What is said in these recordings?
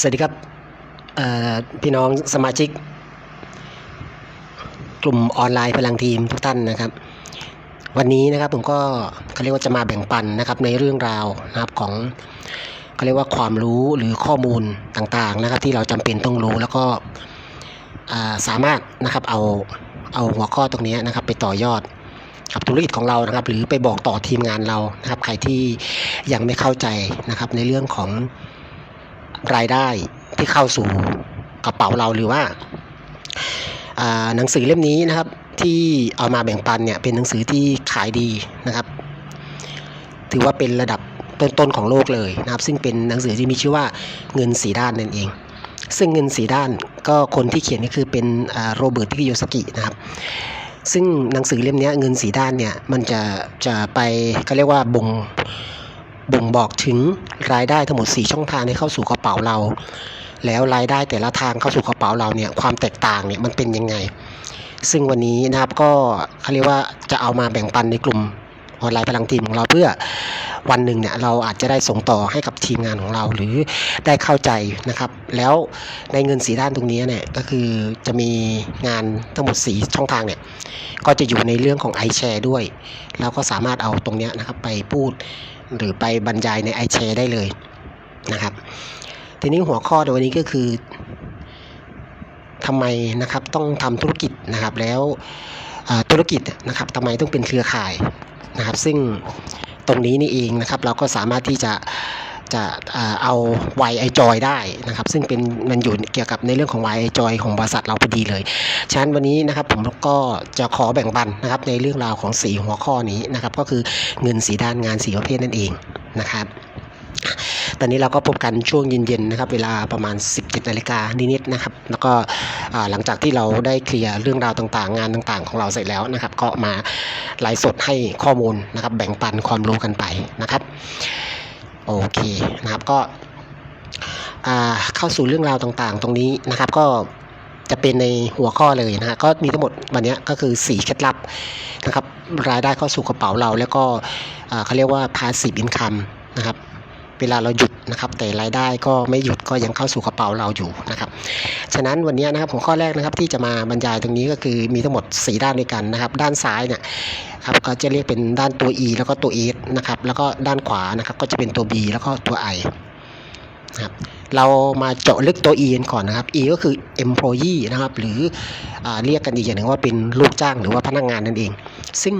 สวัสดีครับพี่น้องสมาชิก กลุ่มออนไลน์พลังทีมทุกท่านนะครับ วันนี้นะครับผมก็เขาเรียกว่าจะมาแบ่งปันนะครับในเรื่องราวนะครับของเขาเรียกว่าความรู้หรือข้อมูลต่างๆนะครับ ที่เราจำเป็นต้องรู้แล้วก็สามารถนะครับเอาเอาหัวข้อตรงนี้นะครับ ไปต่อยอดกับธุรกิจของเรานะครับ หรือไปบอกต่อทีมงานเรานะครับ ใครที่ยังไม่เข้าใจนะครับในเรื่องของ รายได้ที่เข้าสู่กระเป๋าเราหรือว่าหนังสือเล่มนี้นะครับที่เอามาแบ่งปันเนี่ยเป็นหนังสือที่ขายดีนะครับ ถือว่าเป็นระดับต้นๆของโลกเลยนะครับ ซึ่งเป็นหนังสือที่มีชื่อว่าเงินสีด้านนั่นเอง ซึ่งเงินสีด้านก็คนที่เขียนก็คือเป็นโรเบิร์ตพิกิโยสกินะครับ ซึ่งหนังสือเล่มนี้เงินสีด้านเนี่ยมันจะจะไปเขาเรียกว่าบ่ง บ่งบอกถึงรายได้ทั้งหมด 4 ช่องทางที่เข้าสู่กระเป๋าเรา แล้วรายได้แต่ละทางเข้าสู่กระเป๋าเราเนี่ยความแตกต่างเนี่ยมันเป็นยังไง ซึ่งวันนี้นะครับก็เขาเรียกว่าจะเอามาแบ่งปันในกลุ่มออนไลน์พลังทีมของเราเพื่อวันหนึ่งเนี่ยเราอาจจะได้ส่งต่อให้กับทีมงานของเราหรือได้เข้าใจนะครับ แล้วในเงินสีด้านตรงนี้เนี่ยก็คือจะมีงานทั้งหมด4ช่องทางเนี่ยก็จะอยู่ในเรื่องของ iShare ด้วย แล้วก็สามารถเอาตรงนี้นะครับไปพูด หรือไปบรรยายในไอแชร์ได้เลยนะครับ ทีนี้หัวข้อในวันนี้ก็คือทำไมนะครับต้องทำธุรกิจนะครับแล้วธุรกิจนะครับทำไมต้องเป็นเครือข่ายนะครับ ซึ่งตรงนี้นี่เองนะครับ เราก็สามารถที่จะ จะเอาวายไอจอยได้นะครับ ซึ่งเป็นมันอยู่เกี่ยวกับในเรื่องของวายไอจอยของบริษัทเราพอดีเลยฉะนั้นวันนี้นะครับผมก็จะขอแบ่งปันนะครับในเรื่องราวของสีหัวข้อนี้นะครับก็คือเงินสีด้านงานสีประเภทนั่นเองนะครับตอนนี้เราก็พบกันช่วงเย็นๆนะครับเวลาประมาณ 17นาฬิกานิดๆนะครับ แล้วก็หลังจากที่เราได้เคลียร์เรื่องราวต่างๆ งานต่างๆ ของเราเสร็จแล้วนะครับ ก็มาไลฟ์สดให้ข้อมูลนะครับ แบ่งปันความรู้กันไปนะครับ โอเคนะครับก็เข้าสู่เรื่องราวต่างๆ ตรงนี้นะครับ ก็จะเป็นในหัวข้อเลยนะฮะก็มีทั้งหมดวันนี้ก็คือ4เคล็ดลับนะครับ รายได้เข้าสู่กระเป๋าเรา แล้วก็เขาเรียกว่า passive income นะครับ เวลาเราหยุดนะครับ แต่รายได้ก็ไม่หยุดก็ยังเข้าสู่กระเป๋าเราอยู่นะครับ ฉะนั้นวันนี้นะครับหัวข้อแรกนะครับที่จะมาบรรยายตรงนี้ก็คือมีทั้งหมด 4 ด้านด้วยกันนะครับ ด้านซ้ายเนี่ยครับก็จะเรียกเป็นด้านตัว E แล้วก็ตัว S นะครับ แล้วก็ด้านขวานะครับก็จะเป็นตัว B แล้วก็ตัว I ครับเรามาเจาะลึกตัว E กันก่อนนะครับ E ก็คือ employee นะครับ หรืออเรียกกันอีกอย่างหนึ่งว่าเป็นลูกจ้างหรือว่าพนักงานนั่นเอง ซึ่ง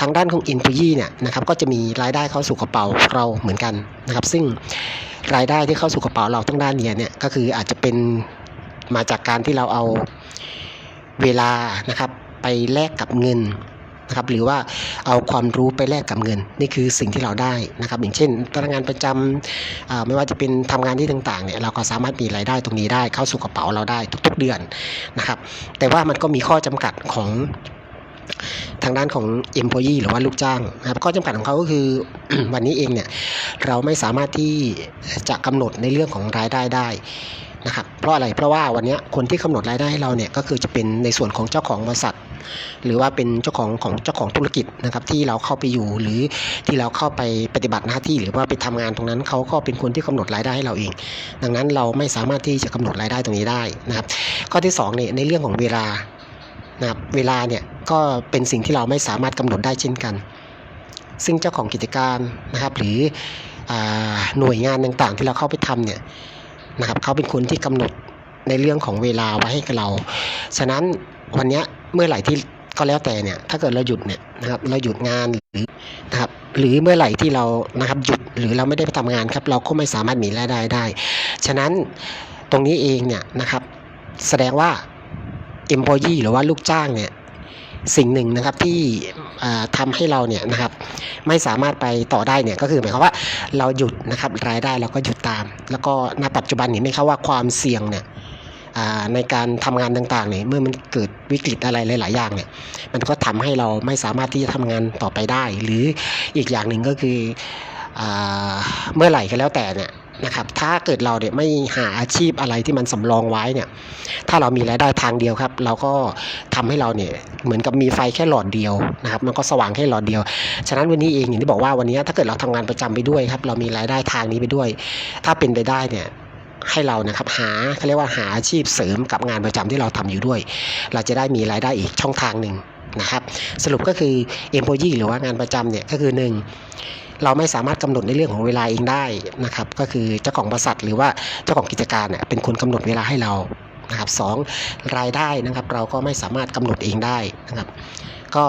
ทางด้านของ employee เนี่ยนะครับก็จะมีรายได้เข้าสู่กระเป๋าเราเหมือนกันนะครับ ซึ่งรายได้ที่เข้าสู่กระเป๋าเราทั้งด้านเนี่ยเนี่ยก็คืออาจจะเป็นมาจากการที่เราเอาเวลานะครับไปแลกกับเงินนะครับหรือว่าเอาความรู้ไปแลกกับเงิน นี่คือสิ่งที่เราได้นะครับ อย่างเช่นพนักงานประจำไม่ว่าจะเป็นทำงานที่ต่างๆเนี่ยเราก็สามารถมีรายได้ตรงนี้ได้เข้าสู่กระเป๋าเราได้ทุก ๆ เดือนนะครับ แต่ว่ามันก็มีข้อจำกัดของ ทางด้านของ employee หรือว่าลูกจ้างนะครับข้อจำกัดของเขาก็คือ วันนี้เองเนี่ยเราไม่สามารถที่จะกำหนดในเรื่องของรายได้ได้นะครับเพราะอะไรเพราะว่าวันนี้คนที่กำหนดรายได้ให้เราเนี่ยก็คือจะเป็นในส่วนของเจ้าของบริษัท หรือว่าเป็นเจ้าของของเจ้าของธุรกิจนะครับที่เราเข้าไปอยู่หรือที่เราเข้าไปปฏิบัติหน้าที่ หรือว่าไปทำงานตรงนั้นเขาก็เป็นคนที่กำหนดรายได้ให้เราเอง ดังนั้นเราไม่สามารถที่จะกำหนดรายได้ตรงนี้ได้นะครับข้อที่สองเนี่ยในเรื่องของเวลา นะครับเวลาเนี่ยก็เป็นสิ่งที่เราไม่สามารถกำหนดได้เช่นกัน ซึ่งเจ้าของกิจการนะครับหรืออหน่วยงานต่างๆ ที่เราเข้าไปทำเนี่ยนะครับเขาเป็นคนที่กำหนดในเรื่องของเวลาไว้ให้กับเรา ฉะนั้นวันนี้เมื่อไหร่ที่ก็แล้วแต่เนี่ยถ้าเกิดเราหยุดเนี่ยนะครับเราหยุดงานหรือนะครับหรือเมื่อไหร่ที่เรานะครับหยุดหรือเราไม่ได้ไปทำงานครับ เราก็ไม่สามารถมีรายได้ได้ ฉะนั้นตรงนี้เองเนี่ยนะครับแสดงว่า employee หรือว่าลูกจ้างเนี่ยสิ่งหนึ่งนะครับที่อ่าทำให้เราเนี่ยนะครับไม่สามารถไปต่อได้เนี่ยก็คือหมายความว่าเราหยุดนะครับรายได้เราก็หยุดตาม แล้วก็ณปัจจุบันเห็นไหมครับว่าความเสี่ยงเนี่ยในการทำงานต่างๆเนี่ยเมื่อมันเกิดวิกฤตอะไรหลาย ๆ อย่างเนี่ยมันก็ทำให้เราไม่สามารถที่จะทำงานต่อไปได้ หรืออีกอย่างหนึ่งก็คืออาเมื่อไหร่ก็แล้วแต่เนี่ย นะครับถ้าเกิดเราเนี่ยไม่หาอาชีพอะไรที่มันสำรองไว้เนี่ยถ้าเรามีรายได้ทางเดียวครับ เราก็ทำให้เราเนี่ยเหมือนกับมีไฟแค่หลอดเดียวนะครับมันก็สว่างแค่หลอดเดียว ฉะนั้นวันนี้เองอย่างที่บอกว่าวันนี้ถ้าเกิดเราทำงานประจำไปด้วยครับเรามีรายได้ทางนี้ไปด้วย ถ้าเป็นไปได้เนี่ยให้เรานะครับหาเขาเรียกว่าหาอาชีพเสริมกับงานประจำที่เราทำอยู่ด้วย เราจะได้มีรายได้อีกช่องทางหนึ่งนะครับ สรุปก็คือ employee หรือว่างานประจำเนี่ยก็คือหนึ่ง เราไม่สามารถกำหนดในเรื่องของเวลาเองได้นะครับ ก็คือเจ้าของบริษัทหรือว่าเจ้าของกิจการเนี่ยเป็นคนกำหนดเวลาให้เรานะครับสองรายได้นะครับ เราก็ไม่สามารถกำหนดเองได้นะครับ ก็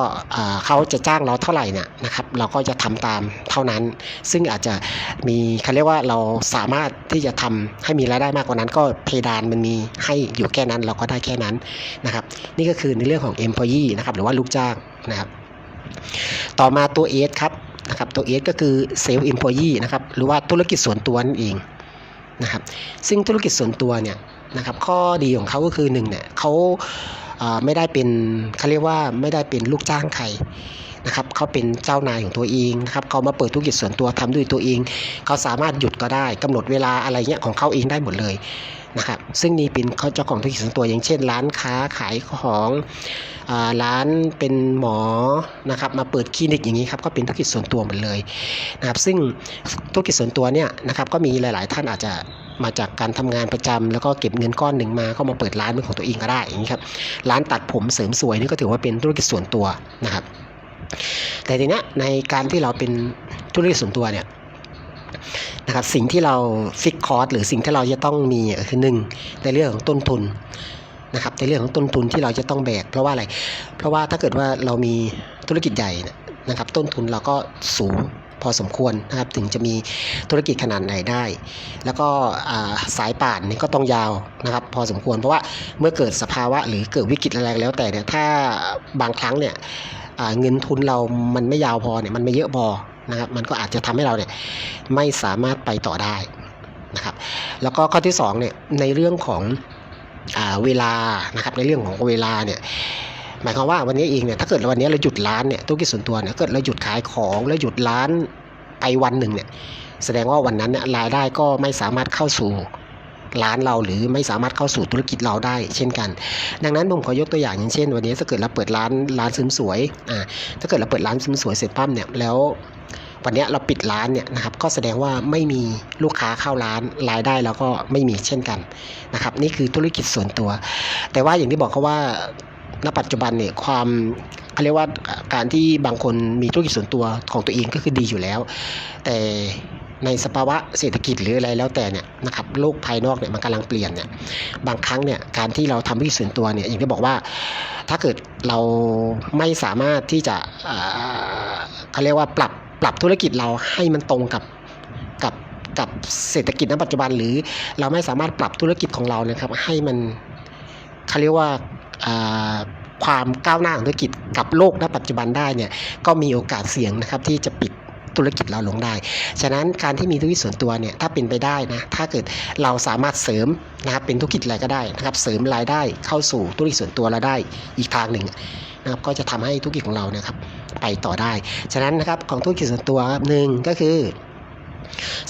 เขาจะจ้างเราเท่าไหร่เนี่ยนะครับ เราก็จะทำตามเท่านั้น ซึ่งอาจจะมีเขาเรียกว่าเราสามารถที่จะทำให้มีรายได้มากกว่านั้น ก็เพดานมันมีให้อยู่แค่นั้นเราก็ได้แค่นั้นนะครับ นี่ก็คือในเรื่องของ employee นะครับหรือว่าลูกจ้างนะครับ ต่อมาตัว S ครับ นะครับตัว S ก็คือ self employee นะครับหรือว่าธุรกิจส่วนตัวนั่นเองนะครับซึ่งธุรกิจส่วนตัวเนี่ยนะครับข้อดีของเขาก็คือหนึ่งเนี่ยเขาไม่ได้เป็นเขาเรียกว่าไม่ได้เป็นลูกจ้างใครนะครับเขาเป็นเจ้านายของตัวเองนะครับเขามาเปิดธุรกิจส่วนตัวทำด้วยตัวเอง เขาสามารถหยุดก็ได้กำหนดเวลาอะไรเงี้ยของเขาเองได้หมดเลยนะครับซึ่งนี่เป็นเขาเจ้าของธุรกิจส่วนตัวอย่างเช่น ร้านค้าขายของ ร้านเป็นหมอนะครับมาเปิดคลินิกอย่างนี้ครับก็เป็นธุรกิจส่วนตัวหมดเลยนะครับซึ่งธุรกิจส่วนตัวเนี่ยนะครับก็มีหลาย ๆ ท่านอาจจะมาจากการทำงานประจำแล้วก็เก็บเงินก้อนหนึ่งมาก็มาเปิดร้านเป็นของตัวเองก็ได้อย่างนี้ครับร้านตัดผมเสริมสวยนี่ก็ถือว่าเป็นธุรกิจส่วนตัวนะครับแต่ทีเนี้ยในการที่เราเป็นธุรกิจส่วนตัวเนี่ยนะครับสิ่งที่เราฟิกคอร์สหรือสิ่งที่เราจะต้องมีคือหนึ่งในเรื่องของต้นทุน นะครับในเรื่องของต้นทุนที่เราจะต้องแบกเพราะว่าอะไร เพราะว่าถ้าเกิดว่าเรามีธุรกิจใหญ่นะครับ ต้นทุนเราก็สูงพอสมควรนะครับถึงจะมีธุรกิจขนาดไหนได้ แล้วก็สายป่านนี่ก็ต้องยาวนะครับพอสมควรเพราะว่าเมื่อเกิดสภาวะหรือเกิดวิกฤตอะไรแล้วแต่เนี่ยถ้าบางครั้งเนี่ยเงินทุนเรามันไม่ยาวพอเนี่ยมันไม่เยอะพอนะครับมันก็อาจจะทำให้เราเนี่ยไม่สามารถไปต่อได้นะครับแล้วก็ข้อที่สองเนี่ยในเรื่องของ เวลานะครับในเรื่องของเวลาเนี่ยหมายความว่าวันนี้เองเนี่ยถ้าเกิดวันนี้เราหยุดร้านเนี่ยธุรกิจส่วนตัวเนี่ยเกิดเราหยุดขายของแล้วหยุดร้านไปวันหนึ่งเนี่ยแสดงว่าวันนั้นเนี่ยรายได้ก็ไม่สามารถเข้าสู่ร้านเราหรือไม่สามารถเข้าสู่ธุรกิจเราได้ เช่นกัน ดังนั้นผมขอยกตัวอย่างอย่างเช่น วันนี้ถ้าเกิดเราเปิดร้านร้านเสริมสวยอ่าถ้าเกิดเราเปิดร้านเสริมสวยเสร็จปั๊บเนี่ยแล้ว วันนี้เราปิดร้านเนี่ยนะครับก็แสดงว่าไม่มีลูกค้าเข้าร้านรายได้เราก็ไม่มีเช่นกันนะครับนี่คือธุรกิจส่วนตัว แต่ว่าอย่างที่บอกเขาว่าณปัจจุบันเนี่ยความเขาเรียกว่าการที่บางคนมีธุรกิจส่วนตัวของตัวเองก็คือดีอยู่แล้ว แต่ในสภาวะเศรษฐกิจหรืออะไรแล้วแต่เนี่ยนะครับโลกภายนอกเนี่ยมันกำลังเปลี่ยนเนี่ยบางครั้งเนี่ยการที่เราทำธุรกิจส่วนตัวเนี่ยอย่างที่บอกว่าถ้าเกิดเราไม่สามารถที่จะเอ่อเขาเรียกว่าปรับ ปรับธุรกิจเราให้มันตรงกับกับกับเศรษฐกิจณปัจจุบัน หรือเราไม่สามารถปรับธุรกิจของเรานะครับ ให้มันเขาเรียกว่าอ่าความก้าวหน้าของธุรกิจกับโลกณปัจจุบันได้เนี่ยก็มีโอกาสเสี่ยงนะครับที่จะปิด ธุรกิจเราลงได้ ฉะนั้นการที่มีธุรกิจส่วนตัวเนี่ยถ้าเป็นไปได้นะถ้าเกิดเราสามารถเสริมนะครับเป็นธุรกิจอะไรก็ได้นะครับเสริมรายได้เข้าสู่ธุรกิจส่วนตัวเราได้อีกทางหนึ่งนะครับก็จะทำให้ธุรกิจของเรานะครับไปต่อได้ ฉะนั้นนะครับของธุรกิจส่วนตัวครับหนึ่งก็คือ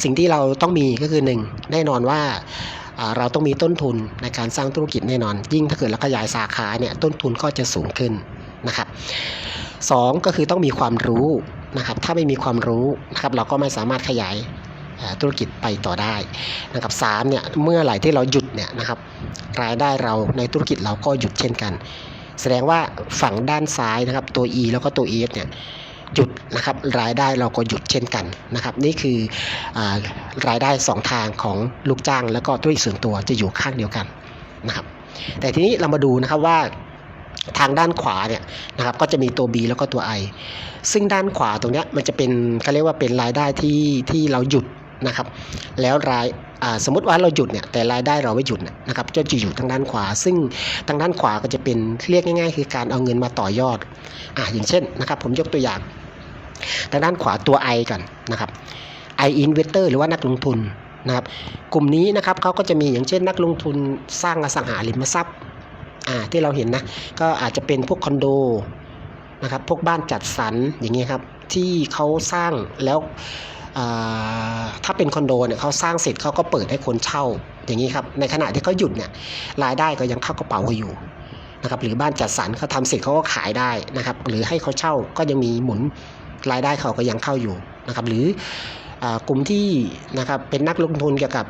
สิ่งที่เราต้องมีก็คือหนึ่งแน่นอนว่าอ่าเราต้องมีต้นทุนในการสร้างธุรกิจแน่นอน ยิ่งถ้าเกิดเราขยายสาขาเนี่ยต้นทุนก็จะสูงขึ้นนะครับสองก็คือต้องมีความรู้ นะครับถ้าไม่มีความรู้นะครับเราก็ไม่สามารถขยายธุรกิจไปต่อได้นะครับสามเนี่ยเมื่อไหร่ที่เราหยุดเนี่ยนะครับรายได้เราในธุรกิจเราก็หยุดเช่นกัน แสดงว่าฝั่งด้านซ้ายนะครับตัว E แล้วก็ตัว E เนี่ยหยุดนะครับรายได้เราก็หยุดเช่นกันนะครับนี่คืออรายได้สองทางของลูกจ้าง แล้วก็ธุรกิจส่วนตัวจะอยู่ข้างเดียวกันนะครับแต่ทีนี้เรามาดูนะครับว่า ทางด้านขวาเนี่ยนะครับก็จะมีตัว B แล้วก็ตัว I ซึ่งด้านขวาตรงเนี้ยมันจะเป็นเขาเรียกว่าเป็นรายได้ที่ที่เราหยุดนะครับ แล้วรายสมมติว่าเราหยุดเนี่ยแต่รายได้เราไม่หยุดนะครับก็จะอยู่ทางด้านขวา ซึ่งทางด้านขวาก็จะเป็นเรียกง่าย ๆ คือการเอาเงินมาต่อยอดอ่าอย่างเช่นนะครับ ผมยกตัวอย่าง ทางด้านขวาตัว I ก่อนนะครับ I investor หรือว่านักลงทุนนะครับ กลุ่มนี้นะครับเขาก็จะมีอย่างเช่นนักลงทุนสร้างอสังหาริมทรัพย์ อ่าที่เราเห็นนะ ก็อาจจะเป็นพวกคอนโดนะครับพวกบ้านจัดสรรอย่างเงี้ยครับที่เขาสร้างแล้วถ้าเป็นคอนโดเนี่ยเขาสร้างเสร็จเขาก็เปิดให้คนเช่าอย่างนี้ครับในขณะที่เขาหยุดเนี่ยรายได้ก็ยังเข้ากระเป๋าเขาอยู่นะครับหรือบ้านจัดสรรเขาทำเสร็จเขาก็ขายได้นะครับหรือให้เขาเช่าก็ยังมีหมุนรายได้เขาก็ยังเข้าอยู่นะครับหรืออกลุ่มที่นะครับเป็นนักลงทุนเกี่ยวกับ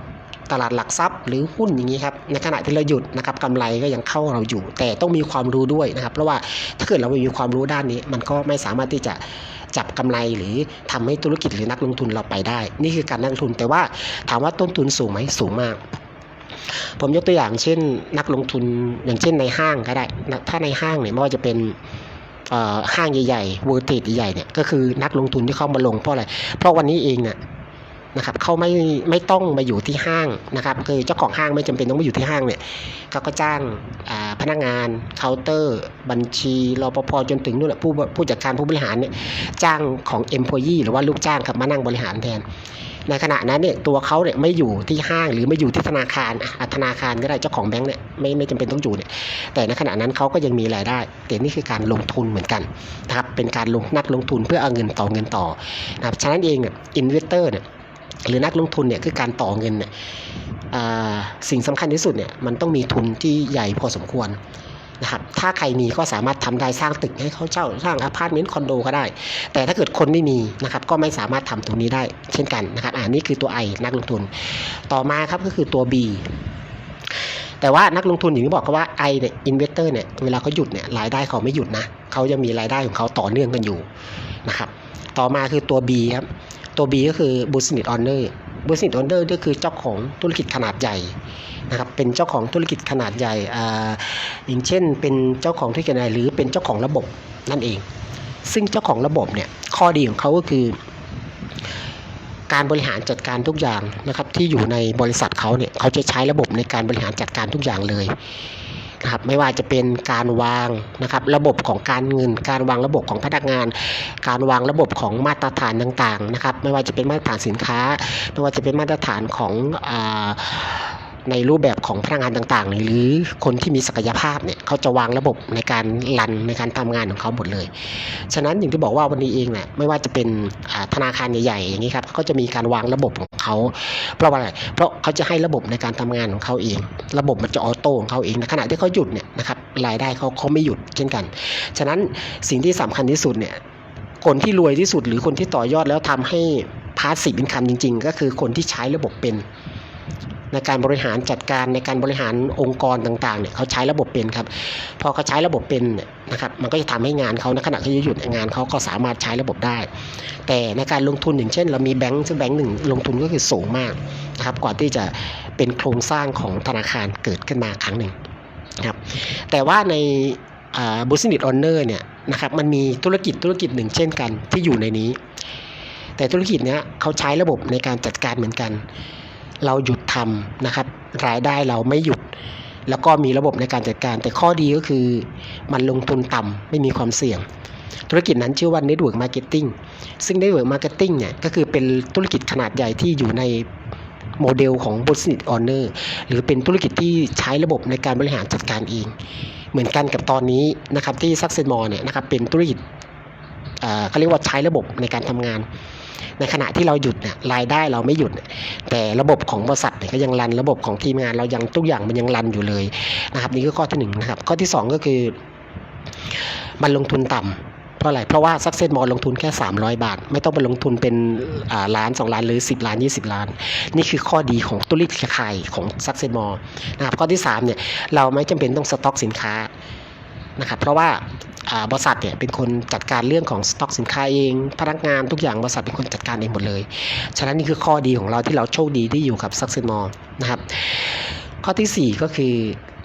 ตลาดหลักทรัพย์หรือหุ้นอย่างนี้ครับในขณะที่เราหยุดนะครับกำไรก็ยังเข้าเราอยู่ แต่ต้องมีความรู้ด้วยนะครับ เพราะว่าถ้าเกิดเราไม่มีความรู้ด้านนี้ มันก็ไม่สามารถที่จะจับกำไรหรือทำให้ธุรกิจหรือนักลงทุนเราไปได้ นี่คือการนักลงทุน แต่ว่าถามว่าต้นทุนสูงไหมสูงมากผมยกตัวอย่างเช่น นักลงทุนอย่างเช่นในห้างก็ได้ ถ้าในห้างเนี่ยไม่ว่าจะเป็นห้างใหญ่ๆเวอร์ติใหญ่เนี่ยก็คือนักลงทุนที่เข้ามาลงเพราะอะไร เพราะวันนี้เองเนี่ย นะครับเขาไม่ไม่ต้องมาอยู่ที่ห้างนะครับ คือเจ้าของห้างไม่จำเป็นต้องมาอยู่ที่ห้างเนี่ยเขาก็จ้างพนักงานเคาน์เตอร์ บัญชีรปภจนถึงนู่นแหละผู้ผู้จัดการผู้บริหารเนี่ยจ้างของ employee หรือว่าลูกจ้างครับมานั่งบริหารแทน ในขณะนั้นเนี่ยตัวเขาเนี่ยไม่อยู่ที่ห้างหรือไม่อยู่ที่ธนาคารธนาคารก็ได้เจ้าของแบงค์เนี่ยไม่ไม่จำเป็นต้องอยู่เนี่ยแต่ในขณะนั้นเขาก็ยังมีรายได้ แต่นี่คือการลงทุนเหมือนกันนะครับเป็นการลงนักลงทุนเพื่อเอาเงินต่อเงินต่อนะครับฉะนั้นเองเนี่ยอินเวสเตอร์เนี่ย หรือนักลงทุนเนี่ยคือการต่อเงินเนี่ยสิ่งสำคัญที่สุดเนี่ยมันต้องมีทุนที่ใหญ่พอสมควรนะครับถ้าใครมีก็สามารถทำได้สร้างตึกให้เขาเช่าสร้างอพาร์ตเมนต์คอนโดก็ได้ แต่ถ้าเกิดคนไม่มีนะครับก็ไม่สามารถทำตรงนี้ได้เช่นกันนะครับอ่านี่คือตัว I นักลงทุน ต่อมาครับก็คือตัว B แต่ว่านักลงทุนอย่างที่บอกก็ว่า I เนี่ย investor เนี่ยเวลาเขาหยุดเนี่ยรายได้เขาไม่หยุดนะเขาจะมีรายได้ของเขาต่อเนื่องกันอยู่นะครับต่อมาคือตัว B ครับ ตัว B ก็คือ business owner business owner ก็คือเจ้าของธุรกิจขนาดใหญ่นะครับเป็นเจ้าของธุรกิจขนาดใหญ่อ่าอย่างเช่น เป็นเจ้าของธุรกิจอะไรหรือเป็นเจ้าของระบบนั่นเอง ซึ่งเจ้าของระบบเนี่ยข้อดีของเขาก็คือ การบริหารจัดการทุกอย่างนะครับที่อยู่ในบริษัทเขาเนี่ยเขาจะใช้ระบบในการบริหารจัดการทุกอย่างเลย นะครับไม่ว่าจะเป็นการวางนะครับระบบของการเงิน การวางระบบของพนักงาน การวางระบบของมาตรฐานต่างๆนะครับไม่ว่าจะเป็นมาตรฐานสินค้า ไม่ว่าจะเป็นมาตรฐานของอา ในรูปแบบของพนักงานต่างๆ หรือคนที่มีศักยภาพเนี่ยเขาจะวางระบบในการรันในการทำงานของเขาหมดเลย ฉะนั้นอย่างที่บอกว่าวันนี้เองเนี่ยไม่ว่าจะเป็นธนาคารใหญ่ๆอย่างนี้ครับเขาจะมีการวางระบบของเขาเพราะว่าอะไรเพราะเขาจะให้ระบบในการทำงานของเขาเอง ระบบมันจะออโต้ของเขาเองในขณะที่เขาหยุดเนี่ยนะครับรายได้เขาเขาไม่หยุดเช่นกัน ฉะนั้นสิ่งที่สำคัญที่สุดเนี่ยคนที่รวยที่สุดหรือคนที่ต่อยอดแล้วทำให้พาสซีฟอินคัมจริง ๆ ก็คือคนที่ใช้ระบบเป็น ในการบริหารจัดการในการบริหารองค์กรต่างๆเนี่ยเขาใช้ระบบเป็นครับ พอเขาใช้ระบบเป็นเนี่ยนะครับมันก็จะทำให้งานเขาในขณะที่หยุดงานเขาก็สามารถใช้ระบบได้ แต่ในการลงทุนอย่างเช่น เรามีแบงค์ซึ่งแบงค์หนึ่งลงทุนก็คือสูงมากนะครับกว่าที่จะเป็นโครงสร้างของธนาคารเกิดขึ้นมาครั้งหนึ่งนะครับแต่ว่าในบุสนิ s อ owner เนี่ยนะครับมันมีธุรกิจธุรกิจหนึ่งเช่นกันที่อยู่ในนี้ แต่ธุรกิจเนี้ยเขาใช้ระบบในการจัดการเหมือนกัน เราหยุดทำนะครับ รายได้เราไม่หยุด แล้วก็มีระบบในการจัดการ แต่ข้อดีก็คือมันลงทุนต่ำไม่มีความเสี่ยง ธุรกิจนั้นชื่อว่า Network Marketing ซึ่ง Network Marketing เนี่ยก็คือเป็นธุรกิจขนาดใหญ่ที่อยู่ในโมเดลของ Business Owner หรือเป็นธุรกิจที่ใช้ระบบในการบริหารจัดการเอง เหมือนกันกับตอนนี้นะครับที่ Success Mall เนี่ยนะครับเป็นธุรกิจอ่าเขาเรียกว่าใช้ระบบในการทำงาน ในขณะที่เราหยุดเนี่ยรายได้เราไม่หยุด แต่ระบบของบริษัทเนี่ยก็ยังรันระบบของทีมงานเรายังทุกอย่างมันยังรันอยู่เลยนะครับนี่คือข้อที่หนึ่งนะครับข้อที่สองก็คือ มันลงทุนต่ำเพราะอะไร เพราะว่า Success Mall ลงทุนแค่ 300 บาท ไม่ต้องไปลงทุนเป็นล้าน 2 ล้านหรือ 10 ล้าน 20 ล้าน นี่คือข้อดีของธุรกิจเครือข่ายของ Success Mall นะครับข้อที่3เนี่ยเราไม่จำเป็นต้องสต็อกสินค้านะครับเพราะว่า บริษัทเนี่ยเป็นคนจัดการเรื่องของสต็อกสินค้าเอง พนักงานทุกอย่างบริษัทเป็นคนจัดการเองหมดเลย ฉะนั้นนี่คือข้อดีของเราที่เราโชคดีที่อยู่กับ Success Mall นะครับ ข้อทีสี่ 4 ก็คือ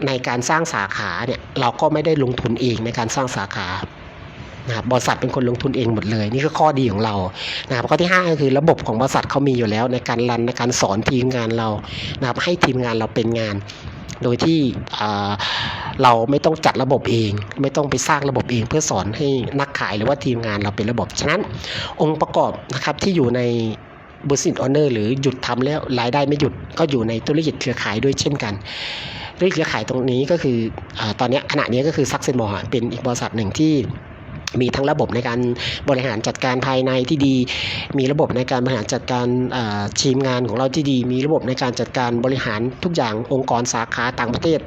ในการสร้างสาขาเนี่ยเราก็ไม่ได้ลงทุนเองในการสร้างสาขานะครับบริษัทเป็นคนลงทุนเองหมดเลย นี่คือข้อดีของเรานะครับข้อที่ 5 ก็คือระบบของบริษัทเขามีอยู่แล้วในการรันในการสอนทีมงานเรานะครับให้ทีมงานเราเป็นงาน โดยที่เราไม่ต้องจัดระบบเอง ไม่ต้องไปสร้างระบบเองเพื่อสอนให้นักขายหรือว่าทีมงานเราเป็นระบบ ฉะนั้นองค์ประกอบนะครับที่อยู่ใน Business Owner หรือหยุดทำแล้วรายได้ไม่หยุดก็อยู่ในธุรกิจเครือข่ายด้วยเช่นกันธุรกิจเครือข่ายตรงนี้ก็คืออตอนนี้ขณะนี้ก็คือ Success Mall อเป็นอีกบริษัทหนึ่งที่ มีทั้งระบบในการบริหารจัดการภายในที่ดี มีระบบในการบริหารจัดการทีมงานของเราที่ดี มีระบบในการจัดการบริหารทุกอย่างองค์กรสาขาต่างประเทศ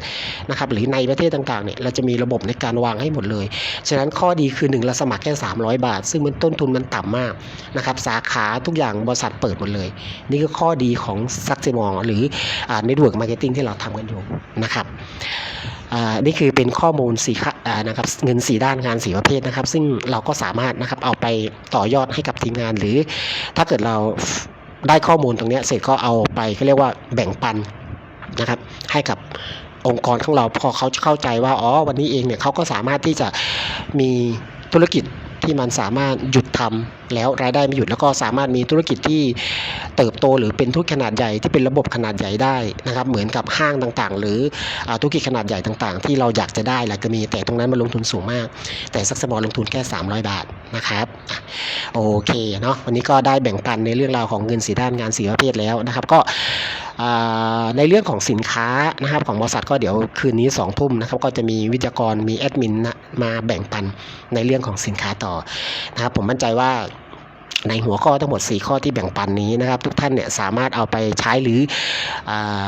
นะครับหรือในประเทศต่างๆเนี่ยเราจะมีระบบในการวางให้หมดเลย ฉะนั้นข้อดีคือ1เราสมัครแค่ 300 บาท ซึ่งมันต้นทุนมันต่ำมากนะครับสาขาทุกอย่างบริษัทเปิดหมดเลย นี่คือข้อดีของซักเซมองหรือเน็ตเวิร์กมาร์เก็ตติ้งที่เราทำกันอยู่นะครับ อ่านี่คือเป็นข้อมูลสีค่ะนะครับเงินสีด้านงานสีประเภทนะครับ ซึ่งเราก็สามารถนะครับเอาไปต่อยอดให้กับทีมงาน หรือถ้าเกิดเราได้ข้อมูลตรงนี้เสร็จก็เอาไปก็เรียกว่าแบ่งปันนะครับ ให้กับองค์กรของเราพอเขาเข้าใจว่าอ๋อวันนี้เองเนี่ยเขาก็สามารถที่จะมีธุรกิจ ที่มันสามารถหยุดทำแล้วรายได้ไม่หยุดแล้วก็สามารถมีธุรกิจที่เติบโตหรือเป็นธุรกิจขนาดใหญ่ที่เป็นระบบขนาดใหญ่ได้นะครับ เหมือนกับห้างต่างๆ หรือธุรกิจขนาดใหญ่ต่างๆ ที่เราอยากจะได้แหละก็มีแต่ตรงนั้นมันลงทุนสูงมาก แต่ซักสมอลลงทุนแค่ 300 บาทนะครับโอเคเนาะวันนี้ก็ได้แบ่งปันในเรื่องราวของเงินสีด้านงานสีประเภทแล้วนะครับ ก็ ในเรื่องของสินค้านะครับของบริษัทก็เดี๋ยวคืนนี้2องทุ่มนะครับก็จะมีวิทยากรมีแอดมินนะมาแบ่งปันในเรื่องของสินค้าต่อนะครับผมมั่นใจว่าในหัวข้อทั้งหมด 4 ข้อที่แบ่งปันนี้นะครับ ทุกท่านเนี่ยสามารถเอาไปใช้หรืออา